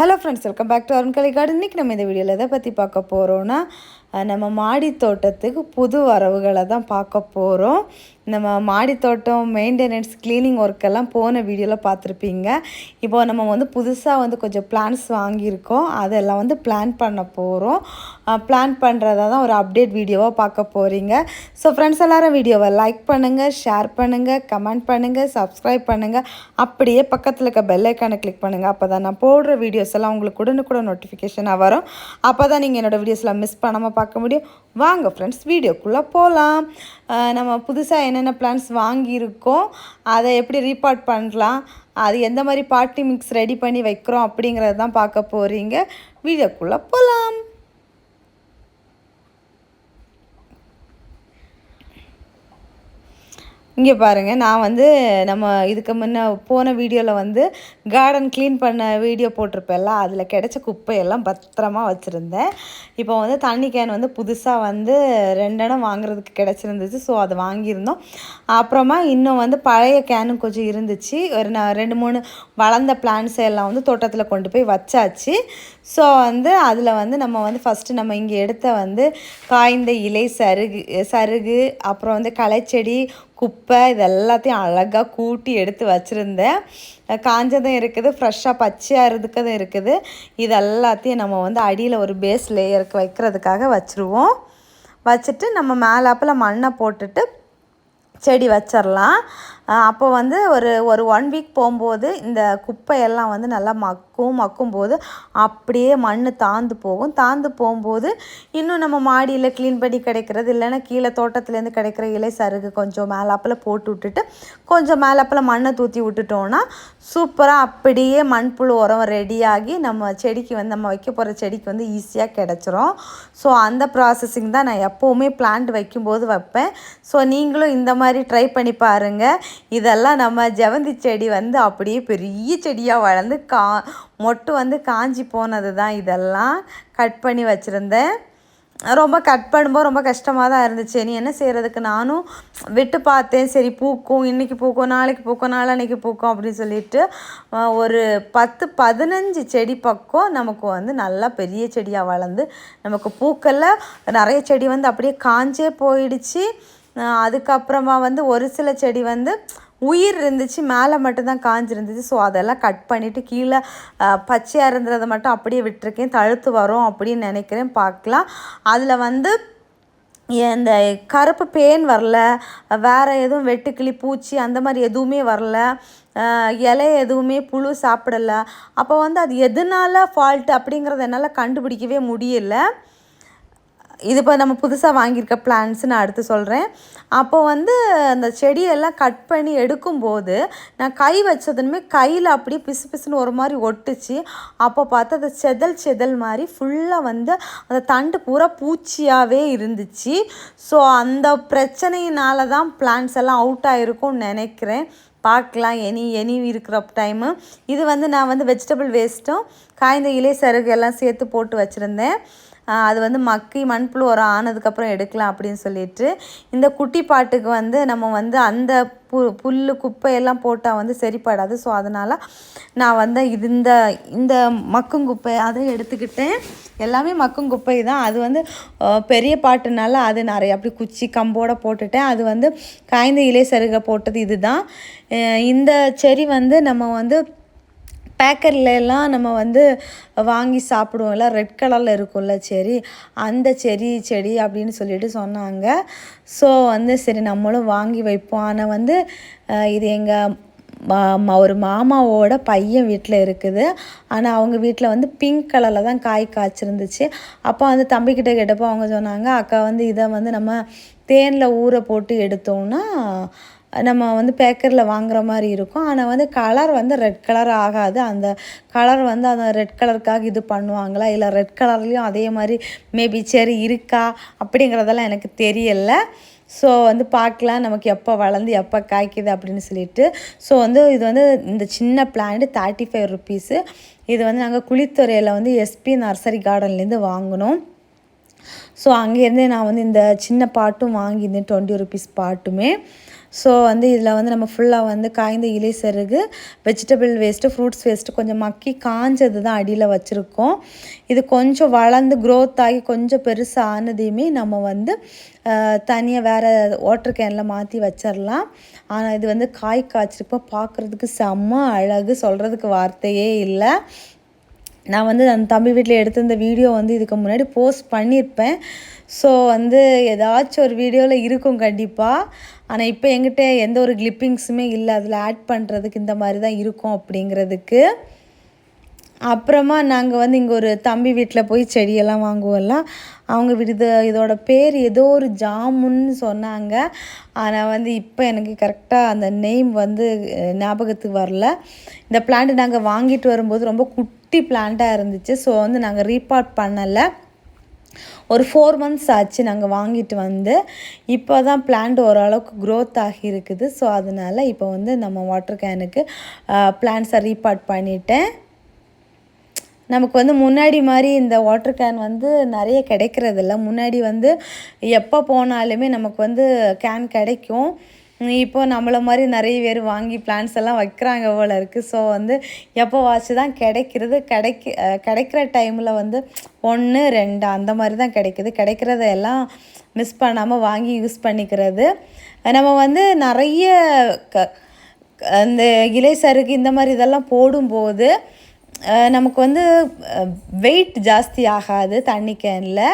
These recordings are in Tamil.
Hello friends welcome back to Arun Kalikadu இன்றைக்கி நம்ம இந்த வீடியோவில் எதை பற்றி பார்க்க போகிறோன்னா நம்ம மாடி தோட்டத்துக்கு புது வரவுகளை தான் பார்க்க போகிறோம் நம்ம மாடி தோட்டம் மெயின்டெனன்ஸ் க்ளீனிங் ஒர்க்கெல்லாம் போன வீடியோவில் பார்த்துருப்பீங்க. இப்போது நம்ம வந்து புதுசாக வந்து கொஞ்சம் பிளான்ஸ் வாங்கியிருக்கோம். அதெல்லாம் வந்து பிளான் பண்ண போகிறோம் பிளான் பண்ணுறதா தான் ஒரு அப்டேட் வீடியோவாக பார்க்க போகிறீங்க ஸோ ஃப்ரெண்ட்ஸ் எல்லோரும் வீடியோவை லைக் பண்ணுங்கள் ஷேர் பண்ணுங்கள் கமெண்ட் பண்ணுங்கள் சப்ஸ்கிரைப் பண்ணுங்கள் அப்படியே பக்கத்தில் இருக்க பெல்லைக்கானை கிளிக் பண்ணுங்கள் அப்போ தான் நான் போடுற வீடியோஸ் எல்லாம் உங்களுக்கு உடனுக்குடன் நோட்டிஃபிகேஷனாக வரும். அப்போ தான் நீங்கள் என்னோடய வீடியோஸ்லாம் மிஸ் பண்ணாமல் பார்க்க முடியும். வாங்க ஃப்ரெண்ட்ஸ் வீடியோக்குள்ளே போகலாம் நம்ம புதுசாக என்னென்ன பிளான்ஸ் வாங்கியிருக்கோம் அதை எப்படி ரீபார்ட் பண்ணலாம் அது எந்த மாதிரி பார்ட்டி மிக்ஸ் ரெடி பண்ணி வைக்கிறோம் அப்படிங்கிறது தான் பார்க்க போகிறீங்க வீடியோக்குள்ளே போகலாம் இங்கே பாருங்கள் நான் வந்து நம்ம இதுக்கு முன்ன போன வீடியோவில் வந்து கார்டன் க்ளீன் பண்ண வீடியோ போட்டிருப்பேன்ல அதில் கிடச்ச குப்பையெல்லாம் பத்திரமா வச்சுருந்தேன். இப்போ வந்து தண்ணி கேன் வந்து புதுசாக வந்து ரெண்டெண்ணம் வாங்குறதுக்கு கிடச்சிருந்துச்சு ஸோ அதை வாங்கியிருந்தோம். அப்புறமா இன்னும் வந்து பழைய கேனும் கொஞ்சம் இருந்துச்சு. ஒரு நான் ரெண்டு மூணு வளர்ந்த பிளான்ஸ் எல்லாம் வந்து தோட்டத்தில் கொண்டு போய் வச்சாச்சு. ஸோ வந்து அதில் வந்து நம்ம வந்து ஃபஸ்ட்டு நம்ம இங்கே எடுத்த வந்து காய்ந்த இலை சருகு சருகு அப்புறம் வந்து களைச்செடி குப்பை இது எல்லாத்தையும் அழகாக கூட்டி எடுத்து வச்சுருந்தேன். காஞ்சதும் இருக்குது ஃப்ரெஷ்ஷாக பச்சையாக இருக்கிறதும் இருக்குது. இது எல்லாத்தையும் நம்ம வந்து அடியில் ஒரு பேஸ் லேயருக்கு வைக்கிறதுக்காக வச்சுருவோம். வச்சுட்டு நம்ம மேலாப்பில் மண்ணை போட்டுட்டு செடி வச்சிடலாம் அப்போ வந்து ஒரு ஒரு ஒன் வீக் போகும்போது இந்த குப்பையெல்லாம் வந்து நல்லா மக் மக்கும் மக்கும் போது அப்படியே மண் தாழ்ந்து போகும். தாழ்ந்து போகும்போது இன்னும் நம்ம மாடியில் க்ளீன் பண்ணி கிடைக்கிறது இல்லைன்னா கீழே தோட்டத்துலேருந்து கிடைக்கிற இலை சருகு கொஞ்சம் மேலாப்பில் போட்டு விட்டுட்டு கொஞ்சம் மேலாப்பில் மண்ணை தூற்றி விட்டுட்டோன்னா சூப்பராக அப்படியே மண்புழு உரம் ரெடியாகி நம்ம செடிக்கு வந்து நம்ம வைக்க போகிற செடிக்கு வந்து ஈஸியாக கிடச்சிரும். ஸோ அந்த ப்ராசஸிங் தான் நான் எப்போவுமே பிளான்ட் வைக்கும்போது வைப்பேன். ஸோ நீங்களும் இந்த மாதிரி ட்ரை பண்ணி பாருங்கள் இதெல்லாம் நம்ம ஜெவந்தி செடி வந்து அப்படியே பெரிய செடியாக வளர்ந்து கா மொட்டு வந்து காஞ்சி போனது தான் இதெல்லாம் கட் பண்ணி வச்சுருந்தேன். ரொம்ப கட் பண்ணும்போது ரொம்ப கஷ்டமாக தான் இருந்துச்சு. நீ என்ன செய்கிறதுக்கு நானும் விட்டு பார்த்தேன். சரி பூக்கும். இன்றைக்கி பூக்கும். நாளைக்கு பூக்கும். நாளன்னைக்கு பூக்கும் அப்படின்னு சொல்லிட்டு ஒரு பத்து பதினஞ்சு செடி பக்கம் நமக்கு வந்து நல்லா பெரிய செடியாக வளர்ந்து நமக்கு பூக்கள்ல நிறைய செடி வந்து அப்படியே காஞ்சே போயிடுச்சு. அதுக்கப்புறமா வந்து ஒரு சில செடி வந்து உயிர் இருந்துச்சு மேலே மட்டும்தான் காஞ்சிருந்துச்சு ஸோ அதெல்லாம் கட் பண்ணிவிட்டு கீழே பச்சையாக இருந்ததை மட்டும் அப்படியே விட்டுருக்கேன். தழுத்து வரும் அப்படின்னு நினைக்கிறேன். பார்க்கலாம். அதில் வந்து இந்த கருப்பு பேன் வரல வேறு எதுவும் வெட்டுக்கிளி பூச்சி அந்த மாதிரி எதுவுமே வரல இலை எதுவுமே புழு சாப்பிடல. அப்போ வந்து அது எதனால ஃபால்ட் அப்படிங்கிறத என்னால் கண்டுபிடிக்கவே முடியல. இது இப்போ நம்ம புதுசாக வாங்கியிருக்க பிளான்ஸ் நான் அடுத்து சொல்கிறேன் அப்போ வந்து அந்த செடியெல்லாம் கட் பண்ணி எடுக்கும்போது நான் கை வச்சதுமே கையில் அப்படியே பிசு பிசுன்னு ஒரு மாதிரி ஒட்டுச்சு. அப்போ பார்த்தா அது செதல் செதல் மாதிரி ஃபுல்லாக வந்து அந்த தண்டு பூரா பூச்சியாகவே இருந்துச்சு. ஸோ அந்த பிரச்சனையினால தான் பிளான்ஸ் எல்லாம் அவுட் ஆகிருக்கும்னு நினைக்கிறேன். பார்க்கலாம். எனி எனி இருக்கிற டைமு இது வந்து நான் வந்து வெஜிடபிள் வேஸ்ட்டும் காய்ந்த இலை சருகு எல்லாம் சேர்த்து போட்டு வச்சுருந்தேன். அது வந்து மக்கி மண்புழு உரம் ஆனதுக்கப்புறம் எடுக்கலாம் அப்படின்னு சொல்லிட்டு இந்த குட்டி பாட்டுக்கு வந்து நம்ம வந்து அந்த பு புல் குப்பையெல்லாம் போட்டால் வந்து சரிப்படாது. ஸோ அதனால் நான் வந்து இது இந்த இந்த மக்கும் குப்பை அதை எடுத்துக்கிட்டேன். எல்லாமே மக்கும் குப்பை தான். அது வந்து பெரிய பாட்டுனால அது நிறைய அப்படி குச்சி கம்போட போட்டுட்டேன். அது வந்து காய்ந்த இலை சருகை போட்டது இதுதான். இந்த செடி வந்து நம்ம வந்து பேக்கரில் நம்ம வந்து வாங்கி சாப்பிடுவோம்ல ரெட் கலரில் இருக்கும்ல செரி அந்த செரி செடி அப்படின்னு சொல்லிட்டு சொன்னாங்க. ஸோ வந்து சரி நம்மளும் வாங்கி வைப்போம். ஆனால் வந்து இது எங்கள் மா ஒரு மாமாவோட பையன் வீட்டில் இருக்குது. ஆனால் அவங்க வீட்டில் வந்து பிங்க் கலரில் தான் காய் காய்ச்சிருந்துச்சு. அப்போ வந்து தம்பிக்கிட்ட கேட்டப்போ அவங்க சொன்னாங்க அக்கா வந்து இதை வந்து நம்ம தேனில் ஊற போட்டு எடுத்தோம்னா நம்ம வந்து பேக்கரில் வாங்குற மாதிரி இருக்கும். ஆனால் வந்து கலர் வந்து ரெட் கலர் ஆகாது. அந்த கலர் வந்து அந்த ரெட் கலருக்காக இது பண்ணுவாங்களா? இல்லை ரெட் கலர்லேயும் அதே மாதிரி மேபி சரி இருக்கா? அப்படிங்கிறதெல்லாம் எனக்கு தெரியலை. ஸோ வந்து பார்க்கலாம். நமக்கு எப்போ வளர்ந்து எப்போ காய்க்குது அப்படின்னு சொல்லிட்டு. ஸோ வந்து இது வந்து இந்த சின்ன பிளான்ட் தேர்ட்டி ஃபைவ் ருப்பீஸு இது வந்து நாங்கள் குளித்துறையில் வந்து எஸ்பி நர்சரி கார்டன்லேருந்து வாங்கினோம். ஸோ அங்கேருந்தே நான் வந்து இந்த சின்ன பாட்டும் வாங்கியிருந்தேன் டுவெண்ட்டி ருபீஸ் பாட்டுமே. ஸோ வந்து இதில் வந்து நம்ம ஃபுல்லாக வந்து காய்ந்த இலை சருகு வெஜிடபிள் வேஸ்ட்டு ஃப்ரூட்ஸ் வேஸ்ட்டு கொஞ்சம் மக்கி காஞ்சது தான் அடியில் வச்சுருக்கோம். இது கொஞ்சம் வளர்ந்து க்ரோத் ஆகி கொஞ்சம் பெருசாக ஆனதையுமே நம்ம வந்து தனியாக வேறு வாட்டர் கேனில் மாற்றி வச்சிடலாம் ஆனால் இது வந்து காய் காய்ச்சிருப்போம் பார்க்குறதுக்கு செம்ம அழகு சொல்கிறதுக்கு வார்த்தையே இல்லை. நான் வந்து அந்த தம்பி வீட்டில் எடுத்த இந்த வீடியோ வந்து இதுக்கு முன்னாடி போஸ்ட் பண்ணியிருப்பேன் ஸோ வந்து ஏதாச்சும் ஒரு வீடியோவில் இருக்கும் கண்டிப்பாக ஆனால் இப்போ எங்கிட்ட எந்த ஒரு கிளிப்பிங்ஸுமே இல்லை. அதில் ஆட் பண்ணுறதுக்கு இந்த மாதிரி தான் இருக்கும் அப்படிங்கிறதுக்கு. அப்புறமா நாங்கள் வந்து இங்கே ஒரு தம்பி வீட்டில் போய் செடியெல்லாம் வாங்குவோம்ல. அவங்க விடுத இதோட பேர் ஏதோ ஒரு ஜாமுன்னு சொன்னாங்க. ஆனால் வந்து இப்போ எனக்கு கரெக்டாக அந்த நேம் வந்து ஞாபகத்துக்கு வரல. இந்த பிளான்ட் நாங்கள் வாங்கிட்டு வரும்போது ரொம்ப குட்டி பிளான்ட்டாக இருந்துச்சு. ஸோ வந்து நாங்கள் ரீபார்ட் பண்ணலை. ஒரு ஃபோர் மந்த்ஸ் ஆச்சு நாங்கள் வாங்கிட்டு வந்து இப்போ தான் பிளான்ட் ஓரளவுக்கு க்ரோத் ஆகி இருக்குது. ஸோ அதனால் இப்போ வந்து நம்ம வாட்டர் கேனுக்கு பிளான்ட்ஸை ரீபார்ட் பண்ணிட்டேன். நமக்கு வந்து முன்னாடி மாதிரி இந்த வாட்டர் கேன் வந்து நிறைய கிடைக்கிறதில்ல. முன்னாடி வந்து எப்போ போனாலுமே நமக்கு வந்து கேன் கிடைக்கும். இப்போ நம்மளை மாதிரி நிறைய பேர் வாங்கி பிளான்ஸ் எல்லாம் வைக்கிறாங்க போல் இருக்குது ஸோ வந்து எப்போ வாட்சி தான் கிடைக்கிறது. கிடைக்க கிடைக்கிற டைமில் வந்து ஒன்று ரெண்டு அந்த மாதிரி தான் கிடைக்குது. கிடைக்கிறத எல்லாம் மிஸ் பண்ணாமல் வாங்கி யூஸ் பண்ணிக்கிறது. நம்ம வந்து நிறைய க அந்த இலை சருகு இந்த மாதிரி இதெல்லாம் போடும்போது நமக்கு வந்து வெயிட் ஜாஸ்தி ஆகாது தண்ணி கேனில்.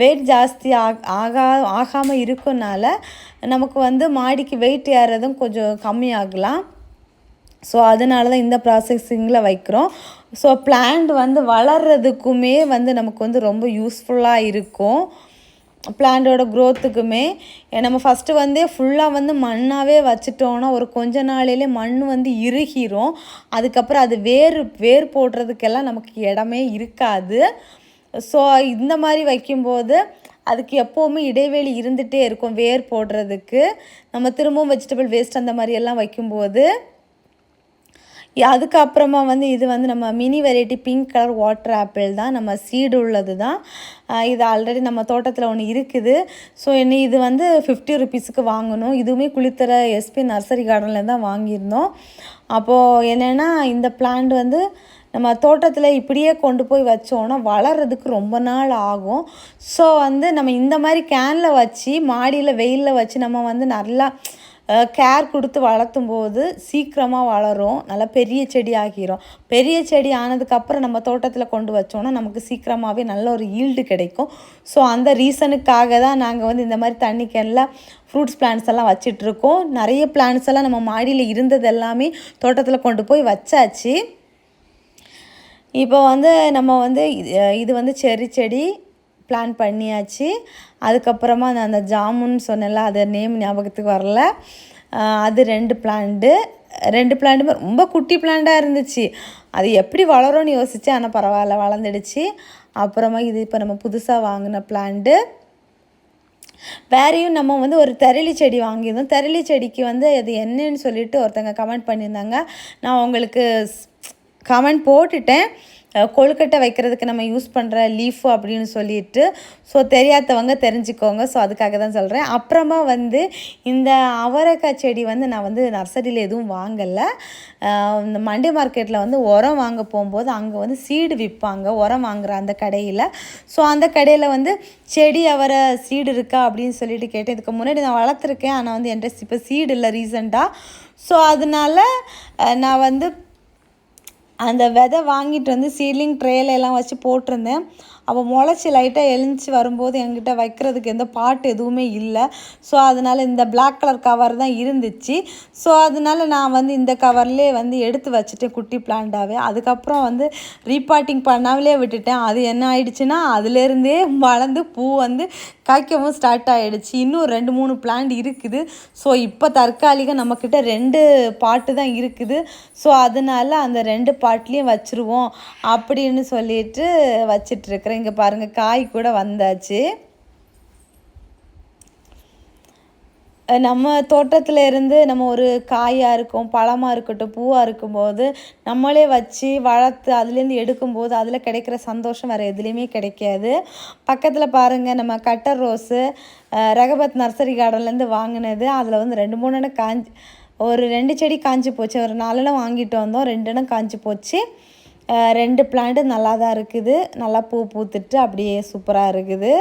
வெயிட் ஜாஸ்தி ஆகா ஆகாமல் இருக்கனால நமக்கு வந்து மாடிக்கு வெயிட் ஏறதும் கொஞ்சம் கம்மியாகலாம். ஸோ அதனால தான் இந்த ப்ராசஸிங்கில் வைக்கிறோம். ஸோ பிளான்ட் வந்து வளர்கிறதுக்குமே வந்து நமக்கு வந்து ரொம்ப யூஸ்ஃபுல்லாக இருக்கும். பிளான்டோட க்ரோத்துக்குமே நம்ம ஃபஸ்ட்டு வந்து ஃபுல்லாக வந்து மண்ணாகவே வச்சுட்டோன்னா ஒரு கொஞ்ச நாளையிலே மண் வந்து இறுகிரும். அதுக்கப்புறம் அது வேர் வேர் போடுறதுக்கெல்லாம் நமக்கு இடமே இருக்காது. ஸோ இந்த மாதிரி வைக்கும்போது அதுக்கு எப்போவுமே இடைவெளி இருந்துகிட்டே இருக்கும் வேர் போடுறதுக்கு. நம்ம திரும்பவும் வெஜிடபிள் வேஸ்ட் அந்த மாதிரியெல்லாம் வைக்கும்போது அதுக்கப்புறமா வந்து இது வந்து நம்ம mini variety pink colour water apple தான் நம்ம சீடு உள்ளது தான். இது ஆல்ரெடி நம்ம தோட்டத்தில் ஒன்று இருக்குது. ஸோ இனி இது வந்து ஃபிஃப்டி ருபீஸுக்கு வாங்கணும். இதுவுமே குளித்தர எஸ்பி நர்சரி கார்டனில் தான் வாங்கியிருந்தோம். அப்போது என்னென்னா இந்த பிளான்ட் வந்து நம்ம தோட்டத்தில் இப்படியே கொண்டு போய் வச்சோன்னா வளர்கிறதுக்கு ரொம்ப நாள் ஆகும். ஸோ வந்து நம்ம இந்த மாதிரி கேனில் வச்சு மாடியில் வெயிலில் வச்சு நம்ம வந்து நல்லா கேர் கொடுத்து வளர்த்தும் போது சீக்கிரமாக வளரும். நல்லா பெரிய செடி ஆகிரும். பெரிய செடி ஆனதுக்கப்புறம் நம்ம தோட்டத்தில் கொண்டு வச்சோன்னா நமக்கு சீக்கிரமாகவே நல்ல ஒரு ஈல்டு கிடைக்கும். ஸோ அந்த ரீசனுக்காக தான் நாங்கள் வந்து இந்த மாதிரி தண்ணி கேனில் ஃப்ரூட்ஸ் பிளான்ஸ் எல்லாம் வச்சிட்ருக்கோம் நிறைய பிளான்ஸ் எல்லாம் நம்ம மாடியில் இருந்தது எல்லாமே தோட்டத்தில் கொண்டு போய் வச்சாச்சு. இப்போ வந்து நம்ம வந்து இது வந்து செரி செடி பிளான் பண்ணியாச்சு. அதுக்கப்புறமா நான் அந்த ஜாமுன்னு சொன்னேன்ல அது நேம் ஞாபகத்துக்கு வரல. அது ரெண்டு பிளான்ட்டு ரெண்டு பிளான்ட்டுமே ரொம்ப குட்டி பிளான்ட்டாக இருந்துச்சு. அது எப்படி வளரும்னு யோசித்தேன் ஆனால் பரவாயில்ல வளர்ந்துடுச்சு. அப்புறமா இது இப்போ நம்ம புதுசாக வாங்கின பிளான்ட்டு வேறையும் நம்ம வந்து ஒரு தெரளி செடி வாங்கியிருந்தோம். தெரளி செடிக்கு வந்து அது என்னன்னு சொல்லிட்டு ஒருத்தங்க கமெண்ட் பண்ணியிருந்தாங்க. நான் உங்களுக்கு கமெண்ட் போட்டுட்டேன். கொழுக்கட்டை வைக்கிறதுக்கு நம்ம யூஸ் பண்ணுற லீஃபு அப்படின்னு சொல்லிட்டு. ஸோ தெரியாதவங்க தெரிஞ்சுக்கோங்க. ஸோ அதுக்காக தான் சொல்கிறேன் அப்புறமா வந்து இந்த அவரைக்காய் செடி வந்து நான் வந்து நர்சரியில் எதுவும் வாங்கலை. இந்த மண்டே மார்க்கெட்டில் வந்து உரம் வாங்க போகும்போது அங்கே வந்து சீடு விற்பாங்க உரம் வாங்குகிற அந்த கடையில். ஸோ அந்த கடையில் வந்து செடி அவரை சீடு இருக்கா அப்படின்னு சொல்லிட்டு கேட்டேன். இதுக்கு முன்னாடி நான் வளர்த்துருக்கேன். ஆனால் வந்து என்கிட்ட இப்போ சீடு இல்லை ரீசெண்டாக ஸோ அதனால் நான் வந்து அந்த விதை வாங்கிட்டு வந்து சீலிங் ட்ரேல எல்லாம் வச்சு போட்டிருந்தேன். அப்போ முளைச்சி லைட்டாக எழுந்துச்சி வரும்போது என்கிட்ட வைக்கிறதுக்கு எந்த பாட்டு எதுவுமே இல்லை. ஸோ அதனால் இந்த பிளாக் கலர் கவர் தான் இருந்துச்சு. ஸோ அதனால் நான் வந்து இந்த கவர்லேயே வந்து எடுத்து வச்சுட்டேன் குட்டி பிளான்டாகவே அதுக்கப்புறம் வந்து ரீபாட்டிங் பண்ணாமலே விட்டுட்டேன். அது என்ன ஆயிடுச்சுன்னா அதுலேருந்தே வளர்ந்து பூ வந்து காய்க்கவும் ஸ்டார்ட் ஆகிடுச்சு இன்னும் ரெண்டு மூணு பிளான்ட் இருக்குது. ஸோ இப்போ தற்காலிகம் நம்மக்கிட்ட ரெண்டு பாட்டு தான் இருக்குது. ஸோ அதனால் அந்த ரெண்டு பாட்லேயும் வச்சுருவோம் அப்படின்னு சொல்லிட்டு வச்சிட்ருக்கிறேன் இங்கே பாருங்கள் காய் கூட வந்தாச்சு. நம்ம தோட்டத்தில் இருந்து நம்ம ஒரு காயாக இருக்கும் பழமாக இருக்கட்டும் பூவாக இருக்கும்போது நம்மளே வச்சு வளர்த்து அதுலேருந்து எடுக்கும்போது அதில் கிடைக்கிற சந்தோஷம் வேறு எதுலேயுமே கிடைக்காது. பக்கத்தில் பாருங்கள் நம்ம கட்டர் ரோஸு ரகபத் நர்சரி கார்டன்லேருந்து வாங்கினது. அதில் வந்து ரெண்டு மூணு காஞ்சி ஒரு ரெண்டு செடி காஞ்சி போச்சு. ஒரு நாலு வாங்கிட்டு வந்தோம் ரெண்டு இடம் காஞ்சி போச்சு. ரெண்டு பிளான்ட்டு நல்லா தான் இருக்குது. நல்லா பூ பூத்துட்டு அப்படியே சூப்பராக இருக்குது.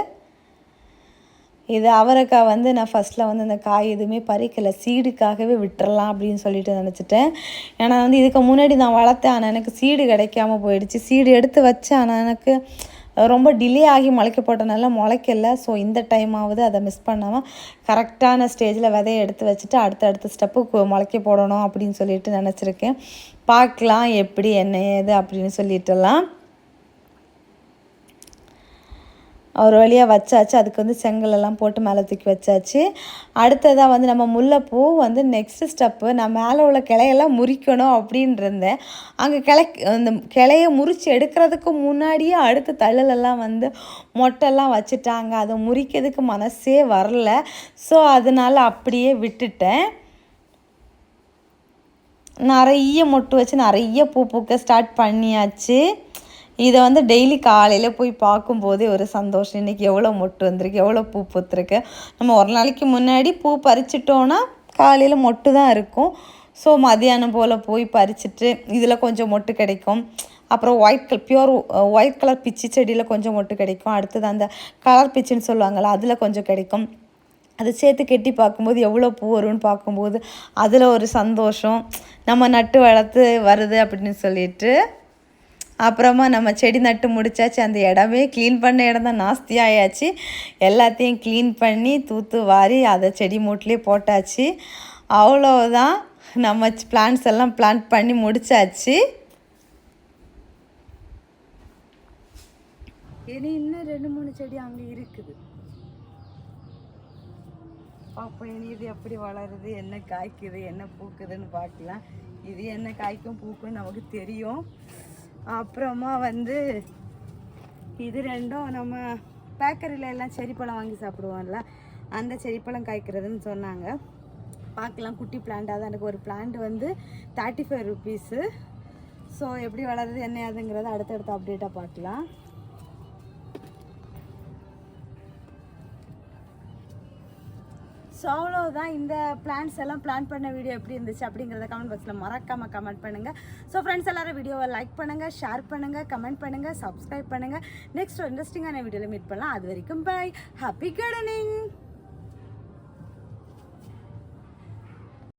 இது அவரைக்காய் வந்து நான் ஃபஸ்ட்டில் வந்து இந்த காய் எதுவுமே பறிக்கலை. சீடுக்காகவே விட்டுறலாம் அப்படின்னு சொல்லிட்டு நினச்சிட்டேன். ஏன்னா வந்து இதுக்கு முன்னாடி நான் வளர்த்தேன் ஆனால் எனக்கு சீடு கிடைக்காம போயிடுச்சு. சீடு எடுத்து வச்சேன் ஆனால் எனக்கு ரொம்ப டிலே ஆகி முளைக்க போட்டனால முளைக்கல. ஸோ இந்த டைமாவது அதை மிஸ் பண்ணாமல் கரெக்டான ஸ்டேஜில் விதையை எடுத்து வச்சுட்டு அடுத்தடுத்த ஸ்டெப்பு முளைக்க போடணும் அப்படின்னு சொல்லிட்டு நினச்சிருக்கேன். பார்க்கலாம் எப்படி என்ன ஏது அப்படின்னு சொல்லிட்டுலாம் ஒரு வழியாக வச்சாச்சு. அதுக்கு வந்து செங்கலெல்லாம் போட்டு மேலே தூக்கி வச்சாச்சு. அடுத்ததாக வந்து நம்ம முல்லைப்பூ வந்து நெக்ஸ்ட் ஸ்டெப்பு நான் மேலே உள்ள கிளையெல்லாம் முறிக்கணும் அப்படின்னு இருந்தேன் அங்கே கிளை அந்த கிளையை முறித்து எடுக்கிறதுக்கு முன்னாடியே அடுத்த தள்ளலெல்லாம் வந்து மொட்டைலாம் வச்சுட்டாங்க. அதை முறிக்கிறதுக்கு மனசே வரல. ஸோ அதனால் அப்படியே விட்டுட்டேன். நிறைய மொட்டு வச்சு நிறைய பூ பூக்க ஸ்டார்ட் பண்ணியாச்சு. இதை வந்து டெய்லி காலையில் போய் பார்க்கும்போதே ஒரு சந்தோஷம். இன்றைக்கி எவ்வளோ மொட்டு வந்திருக்கு எவ்வளோ பூ பூத்துருக்கு. நம்ம ஒரு நாளைக்கு முன்னாடி பூ பறிச்சிட்டோன்னா காலையில் மொட்டு தான் இருக்கும். ஸோ மதியானம் போல் போய் பறிச்சிட்டு இதில் கொஞ்சம் மொட்டு கிடைக்கும். அப்புறம் white colour pure white colour பிச்சி செடியில் கொஞ்சம் மொட்டு கிடைக்கும். அடுத்தது அந்த கலர் பிச்சின்னு சொல்லுவாங்கள்ல அதில் கொஞ்சம் கிடைக்கும். அதை சேர்த்து கெட்டி பார்க்கும்போது எவ்வளோ பூ வரும்னு பார்க்கும்போது அதில் ஒரு சந்தோஷம். நம்ம நட்டு வளர்த்து வருது அப்படின்னு சொல்லிட்டு அப்புறமா நம்ம செடி நட்டு முடிச்சாச்சு. அந்த இடமே க்ளீன் பண்ண இடம் தான். நாஸ்தி ஆயாச்சு. எல்லாத்தையும் க்ளீன் பண்ணி தூத்து வாரி அதை செடி மூட்டிலே போட்டாச்சு. அவ்வளோதான் நம்ம பிளான்ஸ் எல்லாம் பிளான்ட் பண்ணி முடிச்சாச்சு. இனி இன்னும் ரெண்டு மூணு செடி அங்கே இருக்குது. பார்ப்போம் இது எப்படி வளருது என்ன காய்க்குது என்ன பூக்குதுன்னு பார்க்கலாம் இது என்ன காய்க்கும் பூக்கும் நமக்கு தெரியும். அப்புறமா வந்து இது ரெண்டும் நம்ம பேக்கரியில் எல்லாம் செரிப்பழம் வாங்கி சாப்பிடுவோம்ல அந்த செரிப்பழம் காய்க்கிறதுன்னு சொன்னாங்க. பார்க்கலாம் குட்டி பிளான்ட்டாக தான் எனக்கு ஒரு பிளான்ட் வந்து தேர்ட்டி ஃபைவ் ருபீஸு ஸோ எப்படி வளருது என்ன அதுங்கிறத அடுத்தடுத்த அப்டேட்டாக பார்க்கலாம். ஸோ அவ்வளோதான் இந்த பிளான்ஸ் எல்லாம் பிளான் பண்ண வீடியோ எப்படி இருந்துச்சு அப்படிங்கிறத கமெண்ட் பாக்ஸில் மறக்காமல் கமெண்ட் பண்ணுங்கள் ஸோ ஃப்ரெண்ட்ஸ் எல்லாரும் வீடியோவை லைக் பண்ணுங்கள் ஷேர் பண்ணுங்கள் கமெண்ட் பண்ணுங்கள் சப்ஸ்கிரைப் பண்ணுங்கள் நெக்ஸ்ட் இன்ட்ரெஸ்டிங்கான வீடியோவில் மீட் பண்ணலாம். அது வரைக்கும் பை ஹாப்பி கார்டனிங்